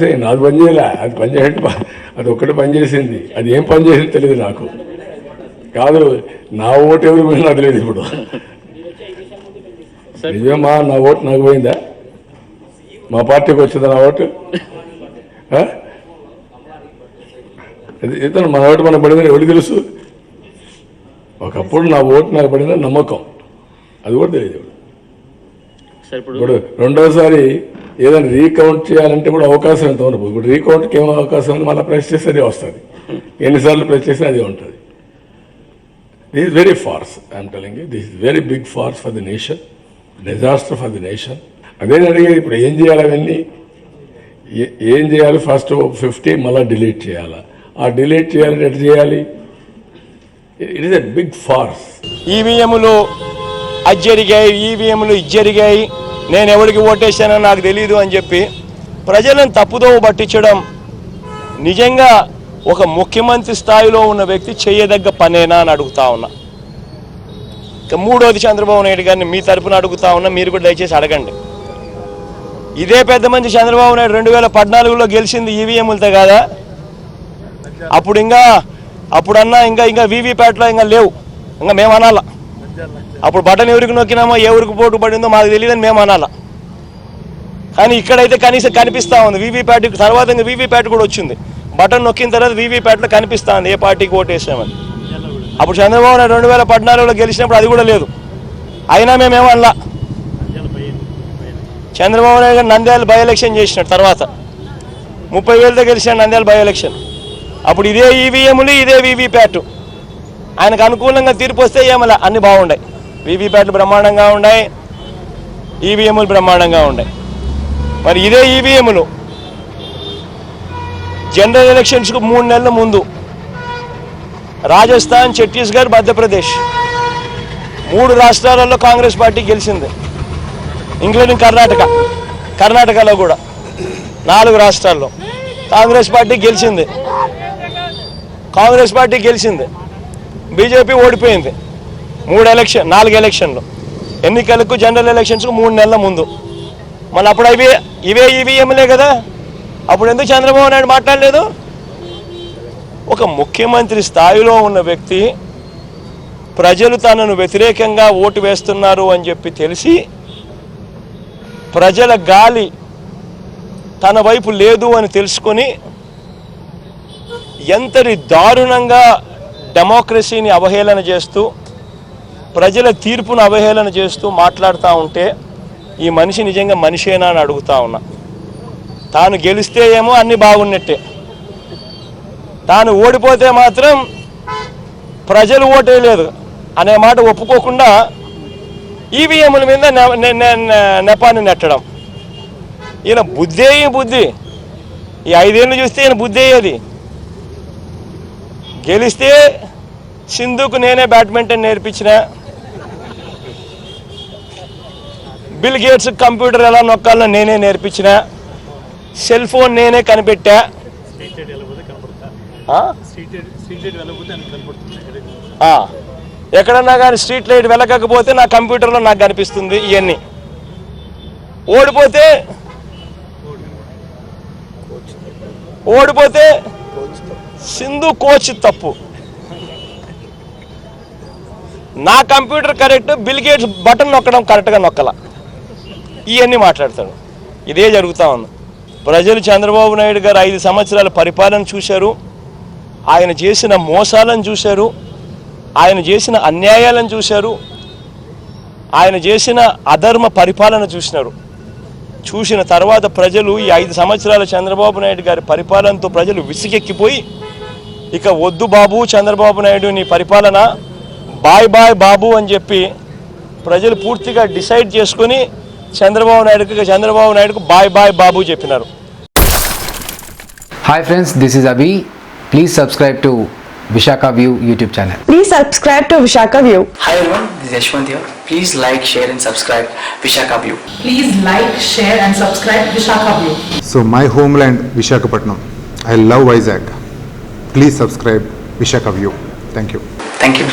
సేన్ అది పనిచేయలే అది పనిచేయట అది ఒక్కటే పనిచేసింది అది ఏం పనిచేసింది తెలియదు నాకు. కాదు నా ఓటు ఎవరు పోయినా తెలియదు ఇప్పుడు. నిజమా? నా ఓటు నాకు పోయిందా? మా పార్టీకి వచ్చిందా నా ఓటు? ఇతను మన ఓటు మనకు పడిందని ఎవరికి తెలుసు? ఒకప్పుడు నా ఓటు నాకు పడిందని నమ్మకం. అది కూడా తెలియదు. ఇప్పుడు రెండోసారి ఏదైనా రీకౌంట్ చేయాలంటే కూడా అవకాశం ఎంత ఉండదు ఇప్పుడు రీకౌంట్కి ఏమో అవకాశం ఉంది మళ్ళీ ప్రెస్ చేస్తే అది వస్తుంది. ఎన్నిసార్లు ప్రెస్ చేస్తే అది ఉంటుంది. This is very farce I'm telling this is very big farce for the nation disaster for the nation అదే అడిగేది ఇప్పుడు ఏం చేయాలి అవన్నీ? ఏ- చేయాలి? ఫస్ట్ ఫిఫ్టీ మళ్ళీ డిలీట్ చేయాలా? ఆ డిలీట్ చేయాలంటే ఎట్లా చేయాలి? It is a big farce ఈవీఎంలు అది జరిగాయి ఈవీఎంలు ఇది జరిగాయి. నేను ఎవరికి ఓటేసానో నాకు తెలియదు అని చెప్పి ప్రజలను తప్పుదోవ పట్టించడం నిజంగా ఒక ముఖ్యమంత్రి స్థాయిలో ఉన్న వ్యక్తి చేయదగ్గ పనేనా అని అడుగుతా ఉన్నా. ఇక మూడోది చంద్రబాబు నాయుడు గారిని మీ తరపున అడుగుతా ఉన్నా మీరు కూడా దయచేసి అడగండి. ఇదే పెద్ద మంచి చంద్రబాబు నాయుడు రెండు వేల పద్నాలుగులో గెలిచింది ఈవీఎంలతో కాదా? అప్పుడు ఇంకా అప్పుడన్నా ఇంకా ఇంకా వీవీప్యాట్లో ఇంకా లేవు. ఇంకా మేము అనాలా? అప్పుడు బటన్ ఎవరికి నొక్కినామో ఎవరికి పోటు పడిందో మాకు తెలియదని మేము అనాలా. కానీ ఇక్కడైతే కనీసం కనిపిస్తా ఉంది. వీవీప్యాట్ తర్వాత ఇంకా వీవీప్యాట్ కూడా వచ్చింది. బటన్ నొక్కిన తర్వాత వీవీప్యాట్లో కనిపిస్తా ఉంది ఏ పార్టీకి ఓటు వేసామని అప్పుడు చంద్రబాబు నాయుడు రెండు వేల పద్నాలుగులో గెలిచినప్పుడు అది కూడా లేదు. అయినా మేమేమనలా చంద్రబాబు నాయుడు గారు నంద్యాల బై ఎలక్షన్ చేసినాడు తర్వాత. ముప్పై వేలతో గెలిచినాడు నంద్యాల బై ఎలక్షన్. అప్పుడు ఇదే ఈవీఎంలు ఇదే వీవీప్యాట్ ఆయనకు అనుకూలంగా తీర్పు వస్తే ఏమలా? అన్ని బాగున్నాయి వీవీప్యాట్లు బ్రహ్మాండంగా ఉన్నాయి ఈవీఎంలు బ్రహ్మాండంగా ఉన్నాయి మరి ఇదే ఈవీఎంలు. జనరల్ ఎలక్షన్స్కు మూడు నెలల ముందు రాజస్థాన్ ఛత్తీస్గఢ్ మధ్యప్రదేశ్ మూడు రాష్ట్రాలలో కాంగ్రెస్ పార్టీ గెలిచింది. ఇంక్లూడింగ్ కర్ణాటక. కర్ణాటకలో కూడా నాలుగు రాష్ట్రాల్లో కాంగ్రెస్ పార్టీ గెలిచింది. కాంగ్రెస్ పార్టీ గెలిచింది. బీజేపీ ఓడిపోయింది. మూడు ఎలక్షన్ నాలుగు ఎలక్షన్లు. ఎన్నికలకు జనరల్ ఎలక్షన్స్కు మూడు నెలల ముందు. మళ్ళీ అప్పుడు అవి ఇవే ఈవీఎంలే కదా? అప్పుడు ఎందుకు చంద్రబాబు నాయుడు మాట్లాడలేదు? ఒక ముఖ్యమంత్రి స్థాయిలో ఉన్న వ్యక్తి ప్రజలు తనను వ్యతిరేకంగా ఓటు వేస్తున్నారు అని చెప్పి తెలిసి ప్రజల గాలి తన వైపు లేదు అని తెలుసుకొని ఎంతటి దారుణంగా డెమోక్రసీని అవహేళన చేస్తూ ప్రజల తీర్పును అవహేళన చేస్తూ మాట్లాడుతూ ఉంటే ఈ మనిషి నిజంగా మనిషేనా అని అడుగుతా ఉన్నా. తాను గెలిస్తే ఏమో అన్ని బాగున్నట్టే. తాను ఓడిపోతే మాత్రం ప్రజలు ఓటేయలేదు అనే మాట ఒప్పుకోకుండా ఈవీఎంల మీద నెపాన్ని నెట్టడం. ఈయన బుద్ధే ఈ బుద్ధి. ఈ ఐదేళ్ళు చూస్తే ఈయన బుద్ధి అయ్యేది గెలిస్తే సింధుకు నేనే బ్యాడ్మింటన్ నేర్పించిన. బిల్ గేట్స్ కంప్యూటర్ ఎలా నొక్కాలో నేనే నేర్పించిన. సెల్ ఫోన్ నేనే కనిపెట్టా. ఎక్కడన్నా కానీ స్ట్రీట్ లైట్ వెళ్ళకపోతే నా కంప్యూటర్లో నాకు కనిపిస్తుంది ఇవన్నీ ఓడిపోతే ఓడిపోతే సింధు కోచ్ తప్పు. నా computer correct Bill Gates button నొక్కడం కరెక్ట్గా నొక్కల. ఇవన్నీ మాట్లాడతాడు. ఇదే జరుగుతూ ఉంది. ప్రజలు చంద్రబాబు నాయుడు గారు ఐదు సంవత్సరాల పరిపాలన చూశారు. ఆయన చేసిన మోసాలను చూశారు. ఆయన చేసిన అన్యాయాలను చూశారు. ఆయన చేసిన అధర్మ పరిపాలన చూసినారు. చూసిన తర్వాత ప్రజలు ఈ ఐదు సంవత్సరాల చంద్రబాబు నాయుడు గారి పరిపాలనతో ప్రజలు విసిగెక్కిపోయి ఇక వద్దు బాబు చంద్రబాబు నాయుడు నీ పరిపాలన. బాయ్ బాయ్ బాబు అని చెప్పి ప్రజలు పూర్తిగా డిసైడ్ చేసుకుని చంద్రబాబు నాయుడుకి చంద్రబాబు నాయుడుకు బాయ్ బాయ్ బాబు చెప్పినారు. Hi friends this is Abhi please subscribe to Visakha view YouTube channel please subscribe to Visakha view hi everyone this Yashwant here please like share and subscribe Visakha view please like share and subscribe Visakha view so my home land Visakhapatnam I love Vizag Please subscribe Vishaka View. Thank you. Thank you.